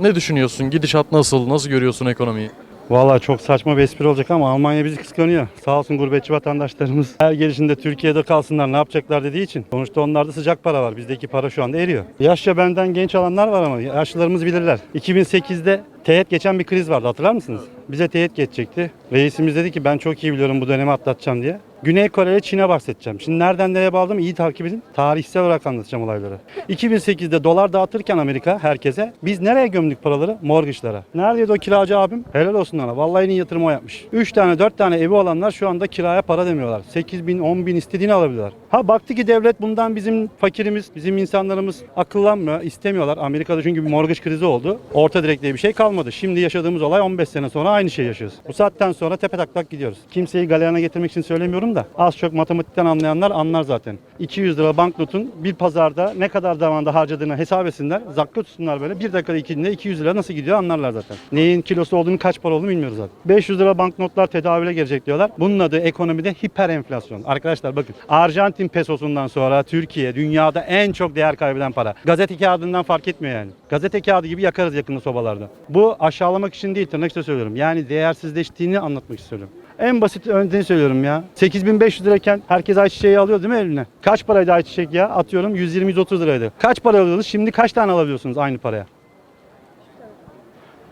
Ne düşünüyorsun? Gidişat nasıl? Nasıl görüyorsun ekonomiyi? Vallahi çok saçma bir espri olacak ama Almanya bizi kıskanıyor. Sağ olsun gurbetçi vatandaşlarımız her gelişinde Türkiye'de kalsınlar ne yapacaklar dediği için. Sonuçta onlarda sıcak para var. Bizdeki para şu anda eriyor. Yaşça benden genç alanlar var ama yaşlılarımız bilirler. 2008'de teğet geçen bir kriz vardı hatırlar mısınız? Bize teğet geçecekti. Reisimiz dedi ki ben çok iyi biliyorum bu dönemi atlatacağım diye. Güney Kore ile Çin'e bahsedeceğim. Şimdi nereden nereye bağladım iyi takip edin. Tarihsel olarak anlatacağım olayları. 2008'de dolar dağıtırken Amerika herkese biz nereye gömdük paraları? Mortgage'lara. Neredeydi o kiracı abim? Helal olsun ona. Vallahi iyi yatırım o yapmış. 3 tane 4 tane evi olanlar şu anda kiraya para demiyorlar. 8 bin 10 bin istediğini alabiliyorlar. Ha baktı ki devlet bundan bizim fakirimiz, bizim insanlarımız akıllanmıyor, istemiyorlar. Amerika'da çünkü bir mortgage krizi oldu. Orta direk diye bir şey kalmadı. Şimdi yaşadığımız olay 15 sene sonra aynı şey yaşıyoruz. Bu saatten sonra tepe taklak gidiyoruz. Kimseyi galeyana getirmek için söylemiyorum da az çok matematikten anlayanlar anlar zaten. 200 lira banknotun bir pazarda ne kadar zamanda harcadığını hesap etsinler. Zakka tutsunlar böyle. Bir dakikada ikinde 200 lira nasıl gidiyor anlarlar zaten. Neyin kilosu olduğunu kaç para olduğunu bilmiyoruz zaten. 500 lira banknotlar tedavüle gelecek diyorlar. Bunun adı ekonomide hiper enflasyon. Arkadaşlar bakın Arjantin pesosundan sonra Türkiye dünyada en çok değer kaybeden para. Gazete kağıdından fark etmiyor yani. Gazete kağıdı gibi yakarız yakında sobalarda. Bu aşağılamak için değil tırnak içinde söylüyorum. Yani değersizleştiğini anlatmak istiyorum. En basit örneğini söylüyorum ya. 8500 lirayken herkes ayçiçeği alıyor değil mi eline? Kaç paraydı ayçiçek ya? Atıyorum 120-130 liraydı. Kaç para alıyordunuz? Şimdi kaç tane alabiliyorsunuz aynı paraya?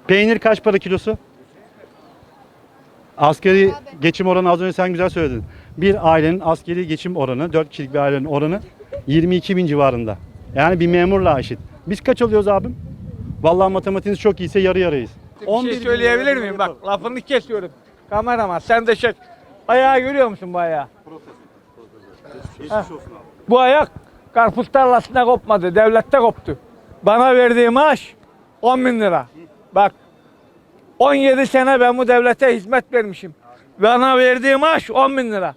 Peynir kaç para kilosu? Asgari geçim oranı az önce sen güzel söyledin. Bir ailenin askeri geçim oranı, 4 kişilik bir ailenin oranı 22 bin civarında. Yani bir memurla eşit. Biz kaç alıyoruz abim? Vallahi matematiğiniz çok iyiyse yarı yarıyız. Bir 11 şey söyleyebilir miyim? Bak lafını kesiyorum. Kameraman sen de çek. Ayağı görüyor musun bu ayağı? Geçmiş olsun abi. Bu ayak karpuz tarlasında kopmadı. Devlette koptu. Bana verdiği maaş 10 bin lira. Bak 17 sene ben bu devlete hizmet vermişim. Bana verdiği maaş 10 bin lira.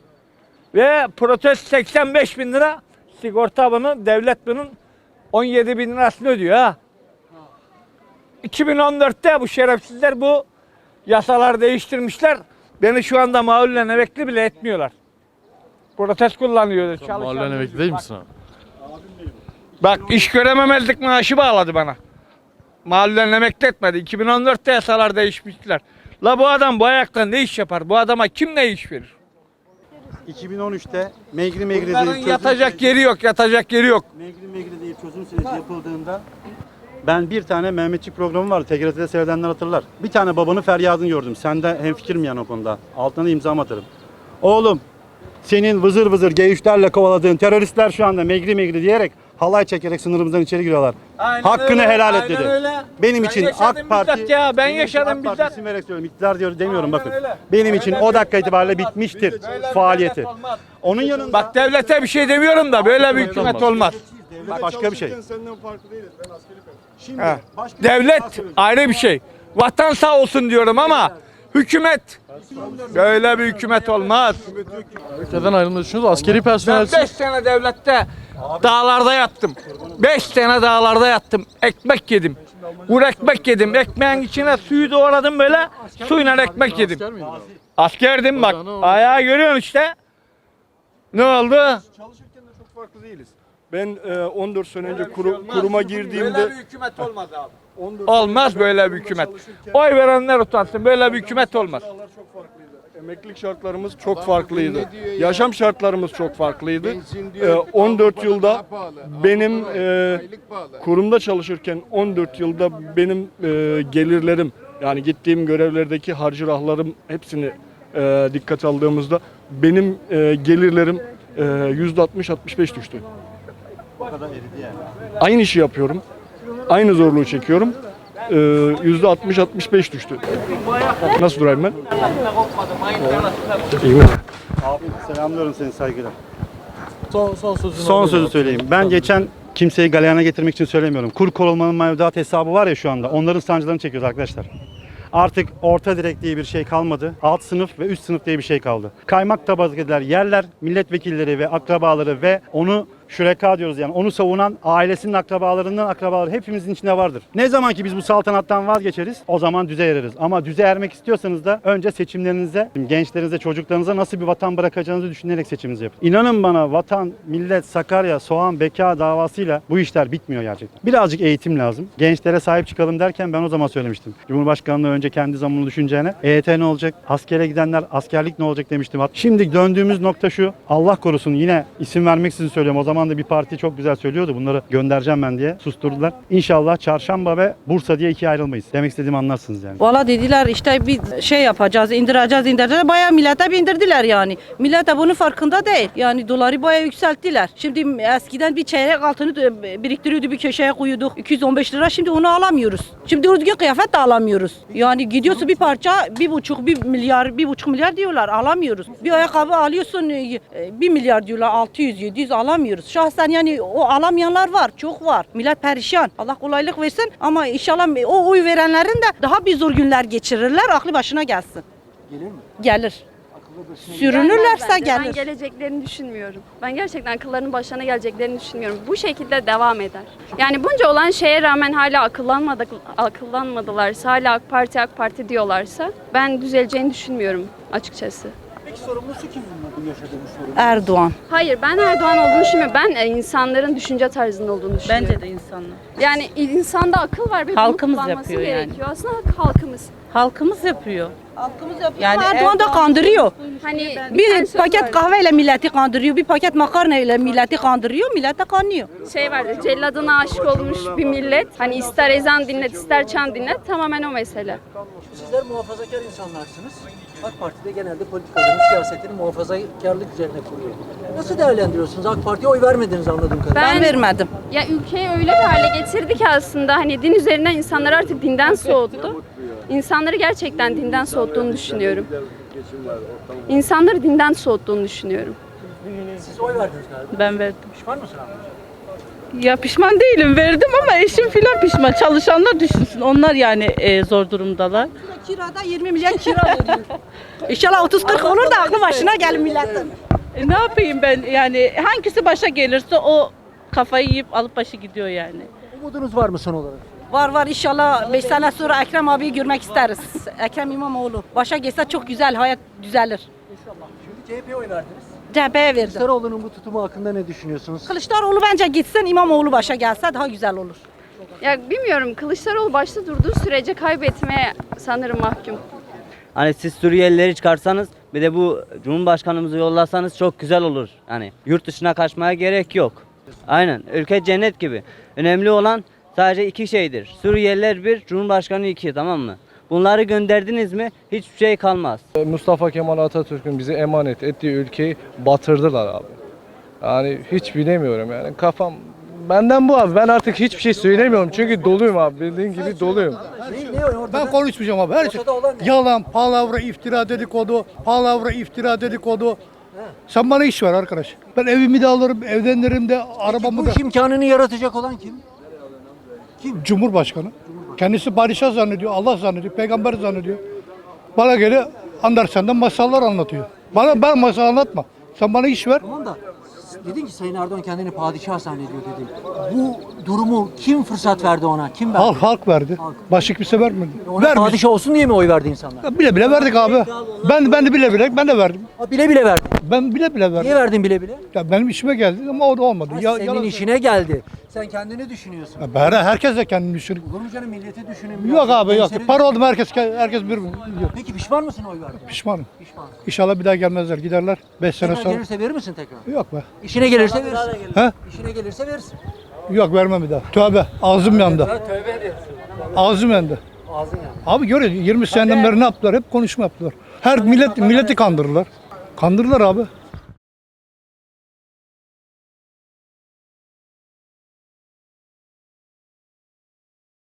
Ve protest 85 bin lira. Sigorta bunu, devlet bunun 17 bin lirasını ödüyor ha. 2014'te bu şerefsizler bu yasalar değiştirmişler. Beni şu anda mağlulen emekli bile etmiyorlar. Protest kullanıyordu. Sen çalışan mahallen emekli değil misin abi? Bak iş görememezlik maaşı bağladı bana. Mahallen emekli etmedi. 2014'te yasalar değişmişler. La bu adam bu ayaktan ne iş yapar? Bu adama kim ne iş verir? 2013'te Megri Megri Bunların deyip çözüm yatacak süreci- yeri yok, yatacak yeri yok. Megri Megri deyip çözüm süreci yapıldığında ben bir tane Mehmetçik programı vardı. TGRT'de seyredenler hatırlar. Bir tane babanın feryadını gördüm. Sen de hemfikirim yani o konuda. Altına imzam atarım. Oğlum senin vızır vızır G3'lerle kovaladığın teröristler şu anda Megri Megri diyerek halay çekerek sınırımızdan içeri giriyorlar. Aynen Hakkını öyle, helal et aynen dedi. öyle. Benim Ben için yaşadım AK Parti ya, ben benim için yaşadım AK Parti bizzat. isim vererek söylüyorum. İktidar diyor demiyorum Aynen bakın. öyle. Benim için Öyle o dakika devlet itibariyle olmaz. bitmiştir Böyle faaliyeti. devlet olmaz. Onun yanında Bak devlete bir şey demiyorum da böyle bir hükümet olmaz. olmaz. devlet başka bir şey. Senden farklı değiliz. Ben askeri Şimdi başka bir şey Devlet söyleyeceğim. ayrı bir şey. Vatan sağ olsun diyorum ama hükümet böyle bir hükümet olmaz. Ülkeden ayrılmayı düşünüyoruz. Askeri Ben personel 5 sene devlette dağlarda yattım. 5 sene dağlarda yattım. Ekmek yedim. Vur ekmek yedim. Ekmeğin içine suyu doğradım böyle. Suyla ekmek yedim. Askerdim bak. Ayağı görüyorsun işte. Ne oldu? Çalışırken de çok farklı değiliz. Ben e, 14 sene önce kuru- kuruma girdiğimde Böyle bir hükümet olmaz abi. 14 Olmaz böyle bir hükümet. Oy verenler utansın. Böyle bir hükümet olmaz. Şartlar çok farklıydı. Emeklilik şartlarımız çok farklıydı. Yaşam şartlarımız çok farklıydı. E, 14 yılda benim e, kurumda çalışırken 14 yılda benim e, gelirlerim yani gittiğim görevlerdeki harcırahlarım hepsini e, dikkat aldığımızda benim e, gelirlerim e, %60-65 düştü. Aynı işi yapıyorum. Aynı zorluğu çekiyorum. Ee, %60-65 düştü. Nasıl durayım ben? İyi mi? Abi selamlıyorum seni saygıyla. Son, son sözünü Son sözü söyleyeyim. Ben Tabii. geçen kimseyi galeyana getirmek için söylemiyorum. Kur korumanın mevduat hesabı var ya şu anda. Onların sancılarını çekiyoruz arkadaşlar. Artık orta direk diye bir şey kalmadı. Alt sınıf ve üst sınıf diye bir şey kaldı. Kaymak tabakalar yerler, milletvekilleri ve akrabaları ve onu şüreka diyoruz yani onu savunan ailesinin akrabalarından akrabaları hepimizin içinde vardır. Ne zaman ki biz bu saltanattan vazgeçeriz o zaman düze ereriz. Ama düze ermek istiyorsanız da önce seçimlerinize, gençlerinize, çocuklarınıza nasıl bir vatan bırakacağınızı düşünerek seçiminizi yapın. İnanın bana vatan, millet, Sakarya, soğan, beka davasıyla bu işler bitmiyor gerçekten. Birazcık eğitim lazım. Gençlere sahip çıkalım derken ben o zaman söylemiştim. Cumhurbaşkanlığı önce kendi zamanını düşüneceğine EYT ne olacak? Askere gidenler askerlik ne olacak demiştim. Şimdi döndüğümüz nokta şu. Allah korusun yine isim vermeksizin söylüyorum. O zaman da bir parti çok güzel söylüyordu. Bunları göndereceğim ben diye susturdular. İnşallah çarşamba ve Bursa diye ikiye ayrılmayız. Demek istediğimi anlarsınız yani. Valla dediler işte bir şey yapacağız, indireceğiz, indireceğiz. Bayağı millete bindirdiler yani. Millet de bunun farkında değil. Yani doları bayağı yükselttiler. Şimdi eskiden bir çeyrek altını biriktiriyordu bir köşeye koyuyorduk. 215 lira şimdi onu alamıyoruz. Şimdi düzgün kıyafet de alamıyoruz. Yani gidiyorsun bir parça bir buçuk, bir milyar, bir buçuk milyar diyorlar alamıyoruz. Bir ayakkabı alıyorsun e, bir milyar diyorlar 600, 700 alamıyoruz. Şahsen yani o alamayanlar var, çok var. Millet perişan. Allah kolaylık versin ama inşallah o oy verenlerin de daha bir zor günler geçirirler. Aklı başına gelsin. Gelir mi? Gelir. Sürünürlerse bence. Ben gelir. geleceklerini düşünmüyorum. Ben gerçekten akıllarının başına geleceklerini düşünmüyorum. Bu şekilde devam eder. Yani bunca olan şeye rağmen hala akıllanmadık, akıllanmadılarsa, hala AK Parti AK Parti diyorlarsa ben düzeleceğini düşünmüyorum açıkçası. Peki sorumlusu kim bunlar bu yaşadığımız sorun? Erdoğan. Hayır ben Erdoğan olduğunu düşünmüyorum. Ben e, insanların düşünce tarzında olduğunu düşünüyorum. Bence de insanlar. Yani insanda akıl var ve bunu Halkımız kullanması yapıyor yani. gerekiyor. Aslında halkımız. Halkımız yapıyor. Halkımız yapıyor. Yani Yani Erdoğan da kandırıyor. Hani Bir söz paket vardı. kahveyle milleti kandırıyor, bir paket makarna ile milleti kandırıyor, millet de kanıyor. şey vardı. Celladına aşık olmuş bir millet. Hani ister ezan dinlet, ister çan dinlet. Tamamen o mesele. Sizler muhafazakar insanlarsınız. AK Parti'de genelde politikaların, siyasetini muhafazakarlık üzerine kuruyor. Nasıl değerlendiriyorsunuz? AK Parti'ye oy vermediniz anladığım kadarıyla. Ben, Ben- vermedim. Ya ülkeyi öyle bir hale getirdi ki aslında hani din üzerinden insanlar artık dinden soğuttu. İnsanları gerçekten dinden soğuttuğunu düşünüyorum. İnsanları dinden soğuttuğunu düşünüyorum. Siz oy verdiniz galiba. Ben verdim. Pişman mısın abi? Ya pişman değilim verdim ama eşim filan pişman. Çalışanlar düşünsün. Onlar yani e, zor durumdalar. Kirada 20 milyon kira veriyor. İnşallah 30-40 olur da aklı başına gelir milletin. E, ne yapayım ben yani hangisi başa gelirse o kafayı yiyip alıp başı gidiyor yani. Umudunuz var mı son olarak? Var var inşallah 5 sene sonra Ekrem abiyi görmek isteriz. Ekrem İmamoğlu. Başa geçse çok güzel hayat düzelir. Şimdi CHP'ye oy verdiniz. CHP'ye verdim. Kılıçdaroğlu'nun bu tutumu hakkında ne düşünüyorsunuz? Kılıçdaroğlu bence gitsin İmamoğlu başa gelse daha güzel olur. Ya bilmiyorum Kılıçdaroğlu başta durduğu sürece kaybetmeye sanırım mahkum. Hani siz Suriyelileri çıkarsanız bir de bu Cumhurbaşkanımızı yollasanız çok güzel olur. Yani yurt dışına kaçmaya gerek yok. Aynen. Ülke cennet gibi. Önemli olan sadece iki şeydir. Suriyeliler bir, Cumhurbaşkanı iki tamam mı? Bunları gönderdiniz mi hiçbir şey kalmaz. Mustafa Kemal Atatürk'ün bize emanet ettiği ülkeyi batırdılar abi. Yani hiç bilemiyorum yani kafam benden bu abi ben artık hiçbir şey söylemiyorum çünkü doluyum abi bildiğin gibi doluyum. Ne, ne ortada? Ben konuşmayacağım abi. Her şey yalan, palavra, iftira dedikodu, palavra, iftira dedikodu. Sen bana iş ver arkadaş. Ben evimi de alırım, evlenirim de, arabamı Bu da. iş imkanını yaratacak olan kim? Cumhurbaşkanı. Kendisi padişah zannediyor, Allah zannediyor, peygamber zannediyor. Bana göre Andersen'den masallar anlatıyor. Bana ben masal anlatma. Sen bana iş ver. Tamam da dedin ki Sayın Erdoğan kendini padişah zannediyor dedin. Bu durumu kim fırsat verdi ona? Kim verdi? Halk halk verdi. Başka kimse vermedi. Ona Vermiş. padişah olsun diye mi oy verdi insanlar? Ya Bile bile verdik abi. Ben ben de bile bile ben de verdim. Ha, bile bile verdi. Ben bile bile verdim. Niye verdin bile bile? Ya benim işime geldi ama o da olmadı. Ha, Ya, senin yalan- işine geldi. Sen kendini düşünüyorsun. Ya ben- herkes de kendini düşünüyor. Olur mu canım milleti düşünün. Yok abi yok. Gençleri Para düşün. oldu mu herkes herkes bir yok. Peki pişman mısın oy verdiğine? Pişmanım. Pişman. İnşallah bir daha gelmezler. Giderler 5 sene Tekrar sonra. gelirse verir misin tekrar? Yok be. İşine gelirse verirsin. He? İşine gelirse verirsin. Yok vermem bir daha. Tövbe. Ağzım yandı. tövbe ediyorsun. Ağzım yandı. Ağzın yandı. Abi görüyor 20 seneden beri ne yaptılar? Hep konuşma yaptılar. Her millet milleti kandırırlar. Kandırırlar abi.